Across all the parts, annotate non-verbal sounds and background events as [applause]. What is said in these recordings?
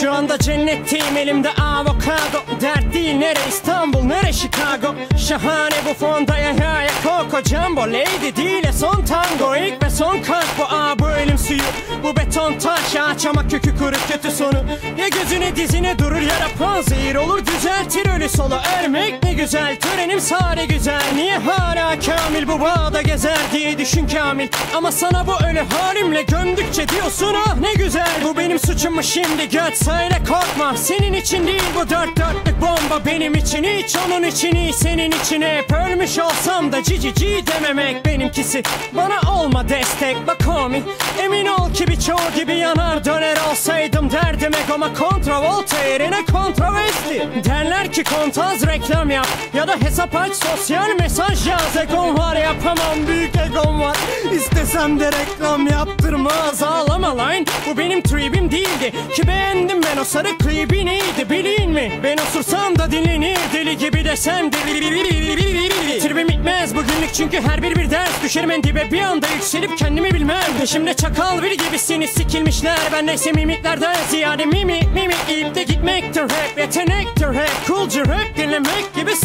Şu anda cennetteyim elimde avokado. Dert değil nere İstanbul nere Chicago? Şahane bu fonda ya ya ya Coco Jumbo. Lady değil son tango ilk ve son kalp bu aa bu ölüm suyu Bu beton taş. Ağaç ama kökü kuru kötü sonu. Ya gözüne dizine durur ya da panzehir olur. Düzeltir ölü solu ölmek ne güzel Törenim sare güzel kamil bu bağda gezer diye düşün kamil. Ama sana bu ölü halimle gömdükçe diyorsun ah ne güzel Bu benim suçum mu şimdi? Göt söyle korkma. Senin için değil bu dört dörtlük bomba Benim için. Hiç onun için iyi senin için hep Ölmüş olsam da cici ci dememek benimkisi. Bana olma destek bak homie Emin ol ki birçoğu gibi yanar döner olsaydım derdim egoma kontravolta yerine kontroversi Derler ki kontaz reklam yap ya da hesap aç sosyal mesaj Yapamam büyük egom var. İstesem de reklam yaptırmaz. Ağlama lan. Bu benim tribim değildi. Ki beğendim ben o sarı klibi neydi bilin mi? Ben osursam da dinlenir. Deli gibi desem deli [laughs] Tribim bitmez bugünlük. Çünkü her bir bir ders Düşerim en dibe. Bir anda yükselip kendimi bilmem. Peşimde çakal bir gibisiniz. Sikilmişler. Ben neyse mimiklerden ziyade mimi mimi İyip de gitmektir. Rap yetenektir. Rap Coolcu rap dinlemek gibi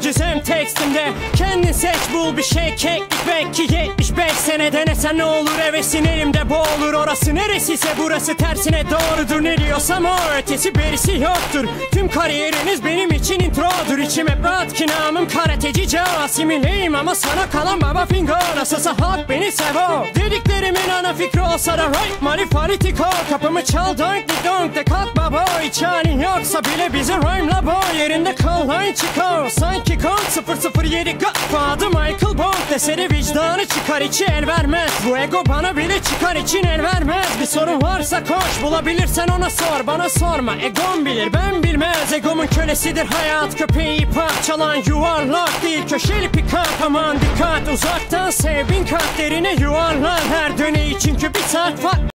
rap Mucizem tekstimde kendin seç bul bir şey. Keklik Belki 75 sene. Denesen ne olur hevesin elimde boğulur. Orası neresiyse burası tersine doğrudur. Ne diyorsam o ötesi berisi yoktur. Tüm kariyeriniz benim için introdur. İçim hep rahat ki namım karateci Casimileyim ama sana kalan baba finger Nasılsa halk beni sevo Dediklerimin ana fikri olsa da right Marifalitiko Kapımı çal donk di donk de kalk baba Hiç yoksa bile bizi rhyme'la bo Yerinde kal line çıkar. Sanki kon 007 Godfather Michael Bond Deseri vicdanı çıkar içi el vermez. Bu ego bana bile çıkar için el vermez. Bir sorun varsa koş bulabilirsen ona sor. Bana sorma egom bilir ben bilmez. Egomun kölesidir hayat köpeği parçalan yuvarlak. Değil Köşeli pikap aman dikkat. Uzaktan sev bin kat derine yuvarlan Her döneyi çünkü bir saat var